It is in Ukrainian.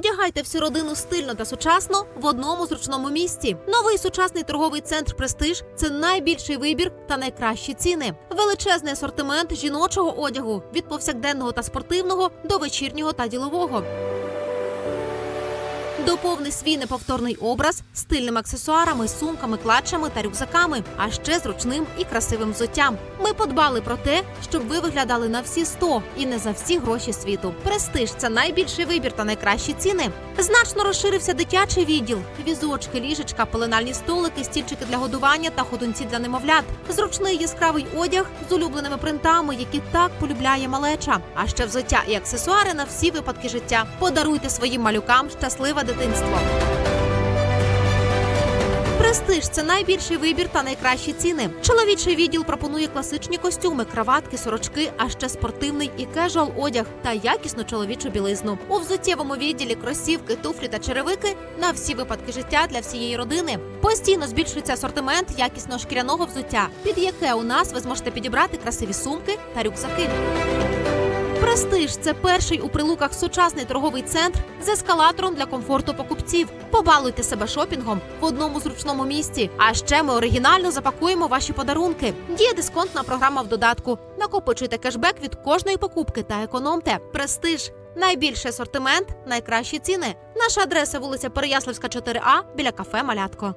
Одягайте всю родину стильно та сучасно в одному зручному місці. Новий сучасний торговий центр Престиж це найбільший вибір та найкращі ціни. Величезний асортимент жіночого одягу від повсякденного та спортивного до вечірнього та ділового. Доповни свій неповторний образ стильними аксесуарами, сумками, клатчами та рюкзаками, а ще зручним і красивим взуттям. Ми подбали про те, щоб ви виглядали на всі 100 і не за всі гроші світу. Престиж це найбільший вибір та найкращі ціни. Значно розширився дитячий відділ: візочки, ліжечка, пеленальні столики, стільчики для годування та ходунці для немовлят. Зручний яскравий одяг з улюбленими принтами, які так полюбляє малеча. А ще взуття і аксесуари на всі випадки життя. Подаруйте своїм малюкам щасливе дитинство. Престиж це найбільший вибір та найкращі ціни. Чоловічий відділ пропонує класичні костюми, краватки, сорочки, а ще спортивний і кежуал одяг та якісну чоловічу білизну. У взуттєвому відділі кросівки, туфлі та черевики на всі випадки життя для всієї родини. Постійно збільшується асортимент якісного шкіряного взуття, під яке у нас ви зможете підібрати красиві сумки та рюкзаки. Престиж це перший у прилуках сучасний торговий центр з ескалатором для комфорту покупців. Побалуйте себе шопінгом в одному зручному місці. А ще ми оригінально запакуємо ваші подарунки. Діє дисконтна програма в додатку. Накопичуйте кешбек від кожної покупки та економте. Престиж. Найбільший асортимент, найкращі ціни. Наша адреса вулиця Переяславська, 4А біля кафе Малятко.